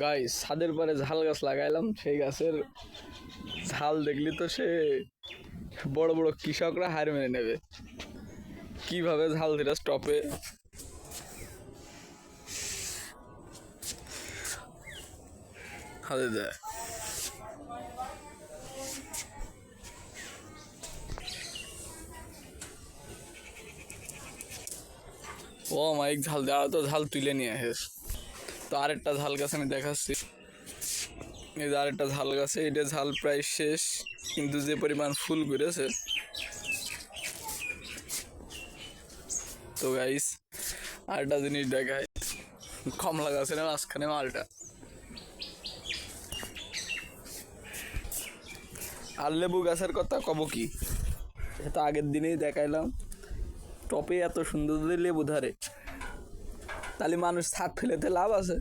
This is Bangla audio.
গাইস ছাদের পরে ঝাল গাছ লাগাইলাম, সেই গাছের ঝাল দেখলি তো সে বড় বড় কৃষকরা হার মেনে নেবে। কীভাবে ঝাল দিরা স্টপে দেয় ও মাইক, ঝাল দেওয়া তো ঝাল তুলে নিয়ে আসিস তো আরেকটা ঝাল গাছ আমি দেখাচ্ছি। এই যে আরেকটা ঝাল গাছে এটা ঝাল প্রায় শেষ, কিন্তু যে পরিমাণ ফুল করেছে তো গাইস আরেকটা জিনিস দেখায় কমলা গাছের মাঝখানে মালটা। আর লেবু গাছের কথা কব কি? এটা আগের দিনেই দেখাইলাম। টপে এত সুন্দর লেবু ধরে। তাহলে মানুষ ছাদ ফেলেতে লাভ আছে।